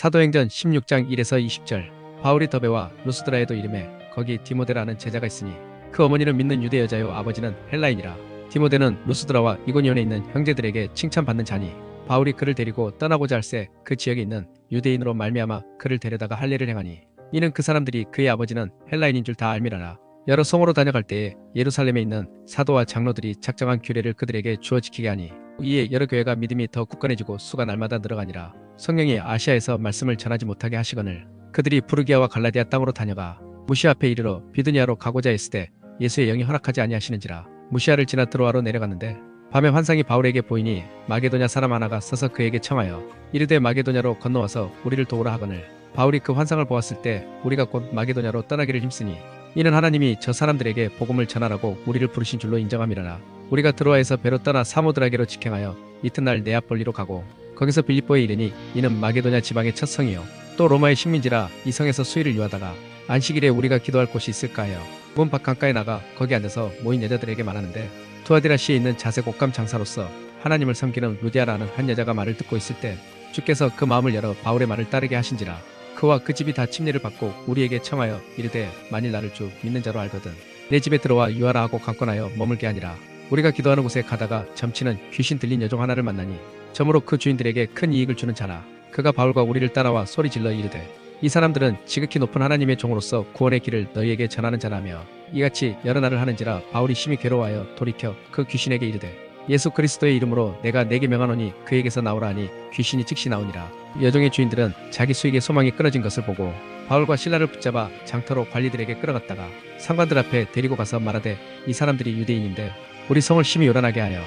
사도행전 16장 1에서 20절. 바울이 더베와 루스드라에도 이름에 거기 디모데라는 제자가 있으니 그 어머니는 믿는 유대 여자요 아버지는 헬라인이라. 디모데는 루스드라와 이고니온에 있는 형제들에게 칭찬받는 자니 바울이 그를 데리고 떠나고자 할새 그 지역에 있는 유대인으로 말미암아 그를 데려다가 할례를 행하니 이는 그 사람들이 그의 아버지는 헬라인인 줄 다 알미라라. 여러 성으로 다녀갈 때에 예루살렘에 있는 사도와 장로들이 작정한 규례를 그들에게 주어 지키게 하니 이에 여러 교회가 믿음이 더 굳건해지고 수가 날마다 늘어가니라. 성령이 아시아에서 말씀을 전하지 못하게 하시거늘 그들이 부르기아와 갈라디아 땅으로 다녀가 무시아 앞에 이르러 비드니아로 가고자 했을 때 예수의 영이 허락하지 아니하시는지라 무시아를 지나 드로아로 내려갔는데 밤에 환상이 바울에게 보이니 마게도냐 사람 하나가 서서 그에게 청하여 이르되 마게도냐로 건너와서 우리를 도우라 하거늘 바울이 그 환상을 보았을 때 우리가 곧 마게도냐로 떠나기를 힘쓰니 이는 하나님이 저 사람들에게 복음을 전하라고 우리를 부르신 줄로 인정함이라나 우리가 드로아에서 배로 떠나 사모드라게로 직행하여 이튿날 네아폴리로 가고 거기서 빌립보에 이르니 이는 마게도냐 지방의 첫 성이요 또 로마의 식민지라 이 성에서 수일을 유하다가 안식일에 우리가 기도할 곳이 있을까 하여 문 밖 강가에 나가 거기 앉아서 모인 여자들에게 말하는데 투아디라시에 있는 자색 옷감 장사로서 하나님을 섬기는 루디아라는 한 여자가 말을 듣고 있을 때 주께서 그 마음을 열어 바울의 말을 따르게 하신지라 그와 그 집이 다 침례를 받고 우리에게 청하여 이르되 만일 나를 주 믿는 자로 알거든 내 집에 들어와 유하라 하고 강권하여 머물게 하니라. 우리가 기도하는 곳에 가다가 점치는 귀신 들린 여종 하나를 만나니 점으로 그 주인들에게 큰 이익을 주는 자라. 그가 바울과 우리를 따라와 소리 질러 이르되 이 사람들은 지극히 높은 하나님의 종으로서 구원의 길을 너희에게 전하는 자라며 이같이 여러 날을 하는지라 바울이 심히 괴로워하여 돌이켜 그 귀신에게 이르되 예수 그리스도의 이름으로 내가 내게 명하노니 그에게서 나오라 하니 귀신이 즉시 나오니라. 여종의 주인들은 자기 수익의 소망이 끊어진 것을 보고 바울과 신라를 붙잡아 장터로 관리들에게 끌어갔다가 상관들 앞에 데리고 가서 말하되 이 사람들이 유대인인데 우리 성을 심히 요란하게 하여